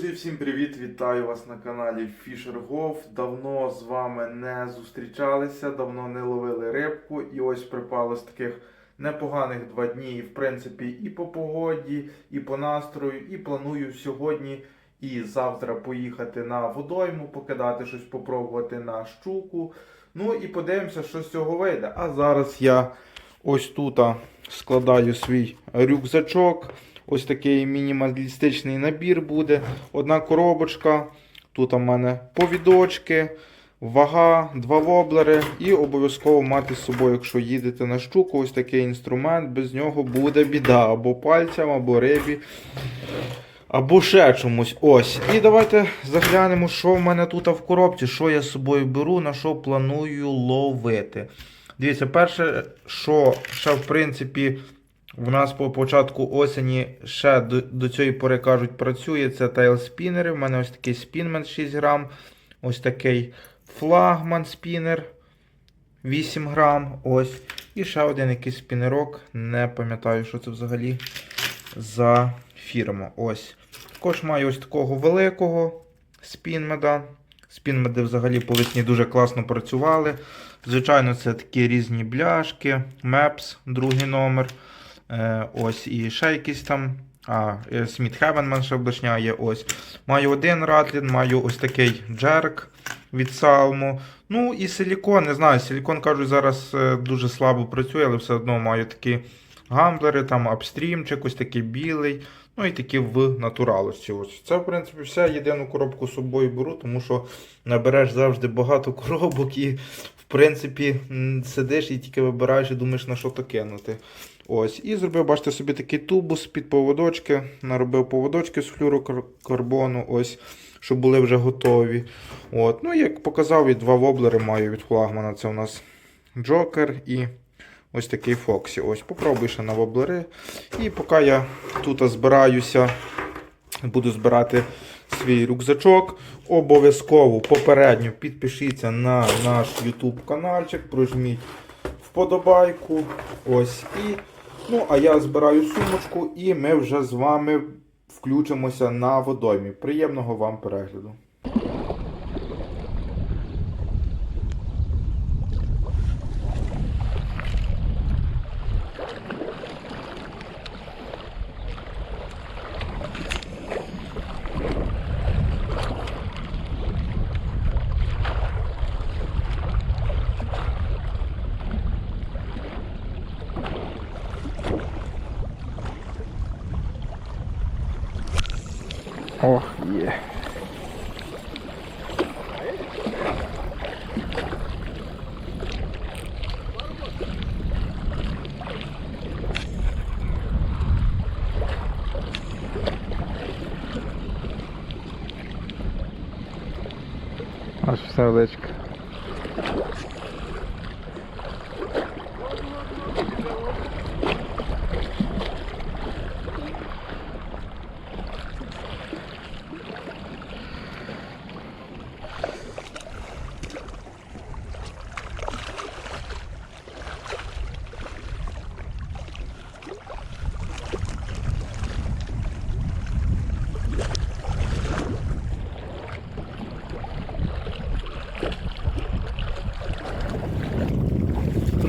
Друзі, всім привіт! Вітаю вас на каналі FisherGolf. Давно з вами не зустрічалися, давно не ловили рибку. І ось припало з таких непоганих два дні, в принципі, і по погоді, і по настрою. І планую сьогодні і завтра поїхати на водойму, покидати щось, попробувати на щуку. Ну і подивимося, що з цього вийде. А зараз я ось тут складаю свій рюкзачок. Ось такий мінімалістичний набір буде. Одна коробочка. Тут у мене повідочки, вага, два воблери. І обов'язково мати з собою, якщо їдете на щуку, ось такий інструмент. Без нього буде біда. Або пальцям, або рибі. Або ще чомусь. Ось. І давайте заглянемо, що в мене тут в коробці, що я з собою беру, на що планую ловити. Дивіться, перше, що ще в принципі. У нас по початку осені ще до, до цієї пори кажуть працює. Це тейлспінери. У мене ось такий спінмен 6 грам. Ось такий флагман спінер 8 грам. Ось. І ще один якийсь спінерок. Не пам'ятаю, що це взагалі за фірма. Ось. Також маю ось такого великого спінмеда. Спінмеди взагалі по весні дуже класно працювали. Звичайно, це такі різні бляшки, Мепс, другий номер. Е, ось і ще якийсь там. А, Сміт Хевенман ще блишня ось. Маю один ратлін, маю ось такий джерк від Салму. Ну і силікон, не знаю, силікон кажуть, зараз е, дуже слабо працює, але все одно маю такі гамблери, там апстрімчик, ось такий білий. Ну і такі в натуралості. Ось. Це, в принципі, все. Єдину коробку з собою беру, тому що набереш завжди багато коробок і, принципі, сидиш і тільки вибираєш і думаєш, на що то кинути. Ось. І зробив, бачите, собі такий тубус під поводочки. Наробив поводочки з флюрокарбону, ось, щоб були вже готові. От. Ну, як показав, і два воблери маю від флагмана. Це у нас Джокер і ось такий Фоксі. Ось, попробую ще на воблери. І поки я тут збираюся, буду збирати свій рюкзачок. Обов'язково попередньо підпишіться на наш YouTube каналчик, прожміть вподобайку. Ось і. Ну, а я збираю сумочку і ми вже з вами включимося на водоймі. Приємного вам перегляду. О, є. Аж все величко.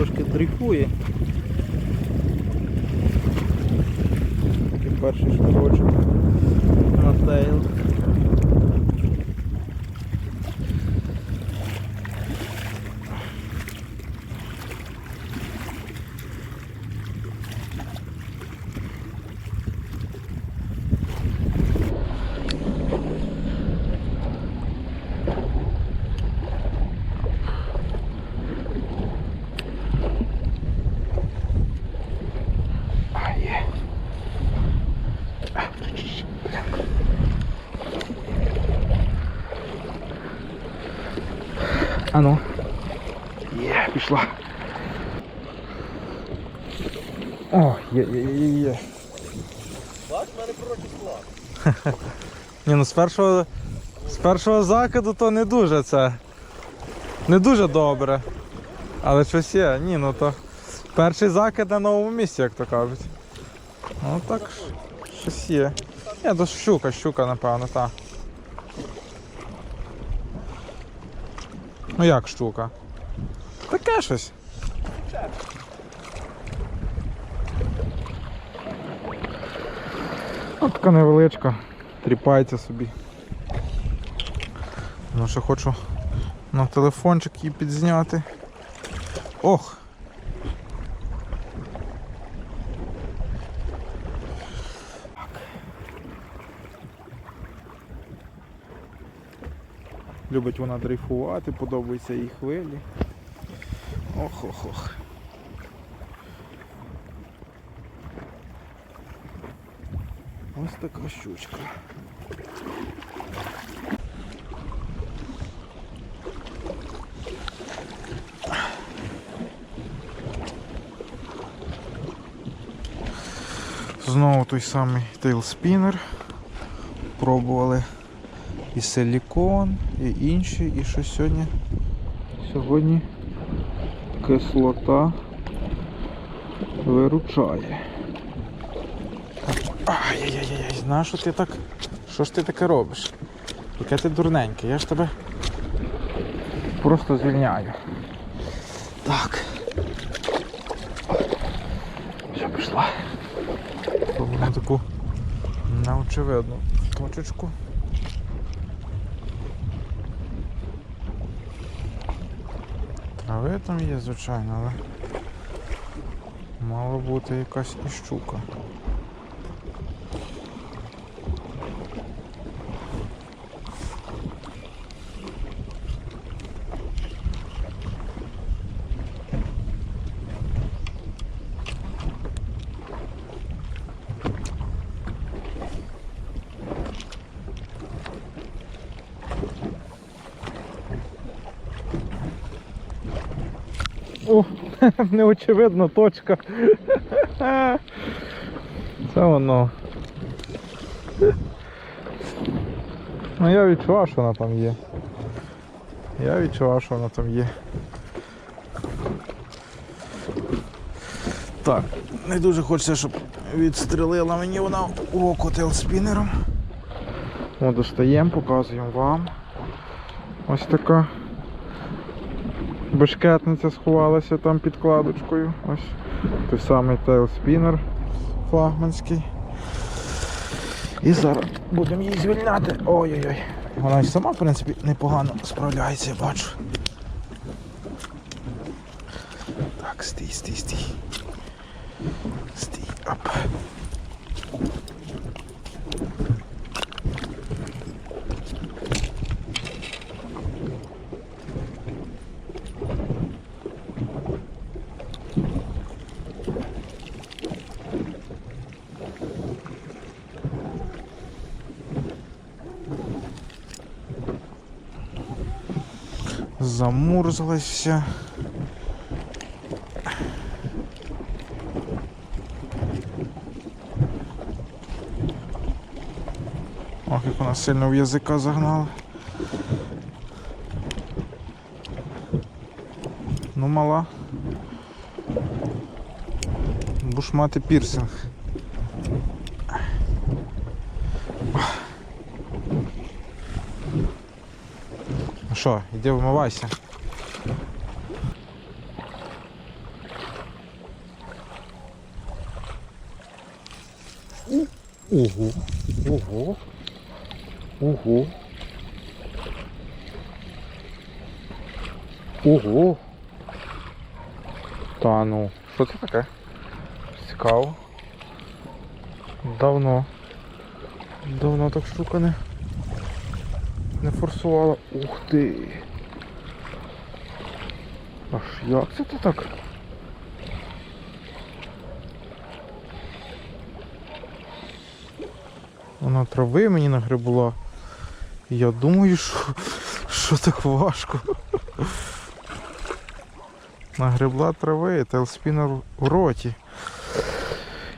Трошки дрейфує. Такий перший шнурочок на тейл. А ну. Є, пішла. О, є, є, є, є. Бач, в мене пророчий склад. Ні, ну з першого, з першого закиду то не дуже це. Не дуже добре. Але щось є. Ні, ну то перший закид на новому місці, як то кажуть. Ну так, щось є. Ні, то щука, щука, напевно, так. Ну як щука? Таке щось. От така невеличка, тріпається собі. Ну ще хочу на телефончик її підзняти. Ох! Любить вона дрейфувати, подобаються їй хвилі. Ох ох ох. Ось така щучка. Знову той самий тейлспінер. Пробували і силікон, і інші, і що сьогодні? Сьогодні кислота виручає. Ай-яй-яй, знаєш, що ти так. Що ж ти таке робиш? Яке ти дурненьке, я ж тебе просто звільняю. Так. Все, пішла. Пробуємо таку неочевидну точечку. Трави там є, звичайно, але мало бути якась і щука. О, неочевидна точка. Це воно. Ну я відчував, що вона там є. Я відчував, що вона там є. Так, не дуже хочеться, щоб відстрелила мені вона в око телспінером. О, достаємо, показуємо вам. Ось така бешкетниця сховалася там під кладочкою. Ось той самий тейлспінер флагманський. І зараз будемо її звільняти. Ой-ой-ой. Вона і сама, в принципі, непогано справляється, я бачу. Так, стій, стій, стій. Стій, оп. Замурзалась вся. Ох, як вона сильно в язика загнала. Ну, мала. Будеш мати пірсинг. Що, іди вмивайся. Ого, ого, ого. Ого. Та ну, що це таке? Цікаво. Давно. Давно так штука не, не форсувала. Ух ти. Аж як це ти так? Вона трави мені нагребла. Я думаю, що, що так важко. Нагребла трави, телспінер в роті.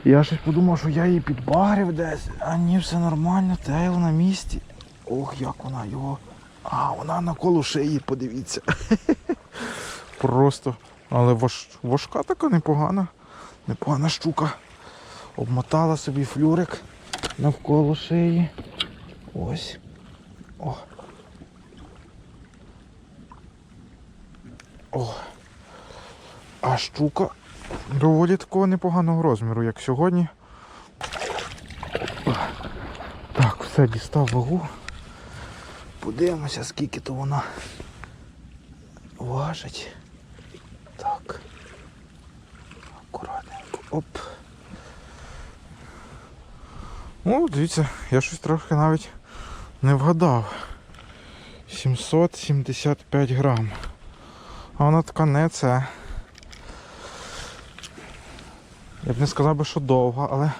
Я щось подумав, що я її підбагрив десь, а ні, все нормально, тейл на місці. Ох, як вона його. А, вона навколо шиї, подивіться. Просто. Але важ... важка така непогана. Непогана штука. Обмотала собі флюрик. навколо шиї. Ось. О. О. А щука доволі такого непоганого розміру, як сьогодні. Так, все, дістав вагу. Подивимося, скільки то вона важить. Так. Акуратненько. Оп. О, дивіться, я щось трохи навіть не вгадав. 775 грам. А вона така не це. Я б не сказав би, що довга, але,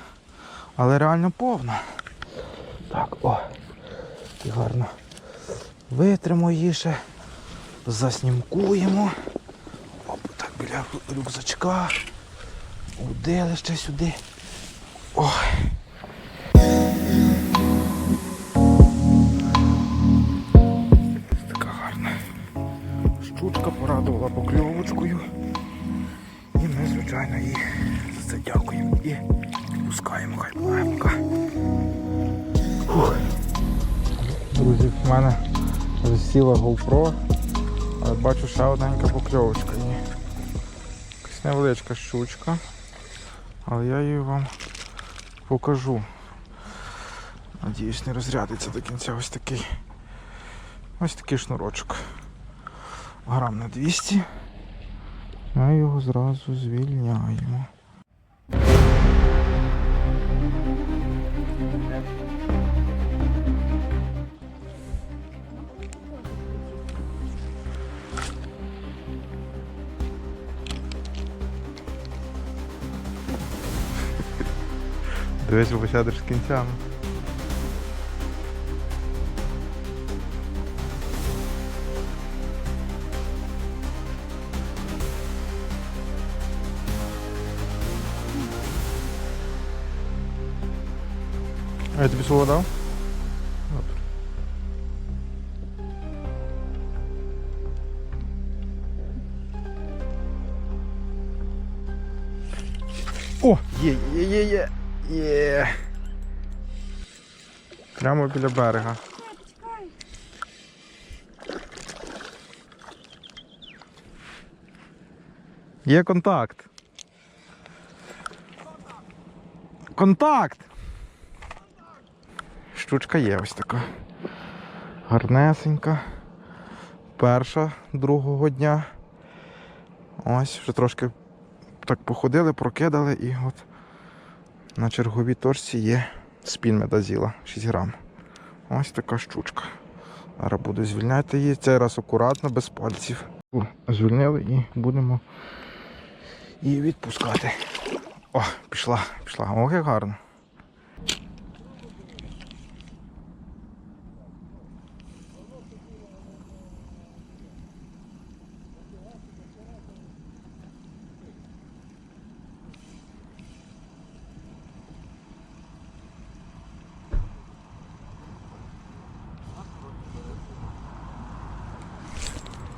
але реально повна. Так, о, і гарно. Витримо її ще, заснімкуємо. Оп, так біля рюкзачка. Удили ще сюди. Ой. Ось Така гарна. Щучка порадувала покльовочкою. І ми, звичайно, їй за це дякуємо і пускаємо, хай. Фух. Друзі, в мене засіла GoPro, але бачу ще одненька покльовочка. І якась невеличка щучка, але я її вам покажу. Надіюсь, не розрядиться до кінця ось такий. Ось такий шнурочок. Грам на 200. Ми його зразу звільняємо. Дивись, бо посядеш з кінцями. А я тобі слово дав? Біля берега. Є контакт. Контакт! Щучка є ось така. Гарнесенька. Перша другого дня. Ось, вже трошки так походили, прокидали і от на черговій точці є спін медазіла 6 грам. Ось така щучка. Зараз буду звільняти її. Цей раз акуратно, без пальців. Звільнили і будемо її відпускати. О, пішла, пішла. Ох, як гарно.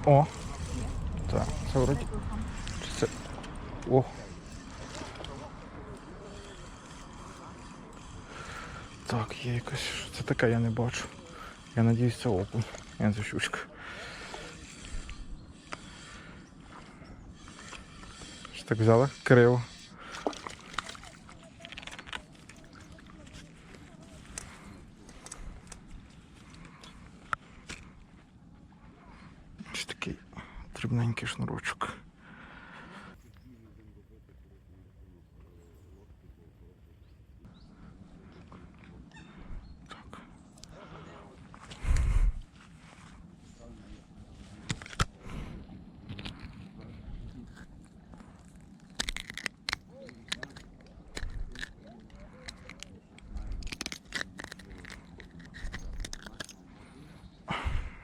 О! Так, це вроді. Чи це. О! Так, є якась. Це таке, я не бачу. Я надіюсь, це окунь. Я це щучка. Що так взяла? Криво. дрібненький шнурочок. Так.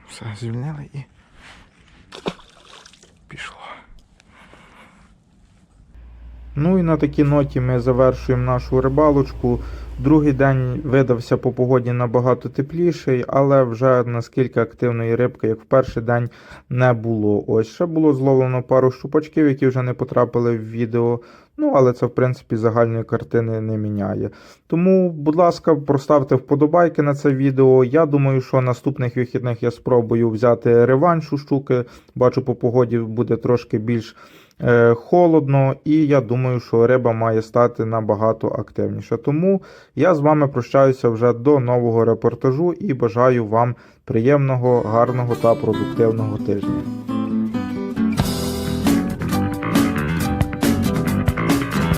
Все, звільнили і Ну і на такій ноті ми завершуємо нашу рибалочку. Другий день видався по погоді набагато тепліший, але вже наскільки активної рибки, як в перший день, не було. Ось ще було зловлено пару щупачків, які вже не потрапили в відео. Ну, але це, в принципі, загальної картини не міняє. Тому, будь ласка, проставте вподобайки на це відео. Я думаю, що наступних вихідних я спробую взяти реванш у щуки. Бачу, по погоді буде трошки більш е, холодно, і я думаю, що риба має стати набагато активніша. Тому я з вами прощаюся вже до нового репортажу і бажаю вам приємного, гарного та продуктивного тижня.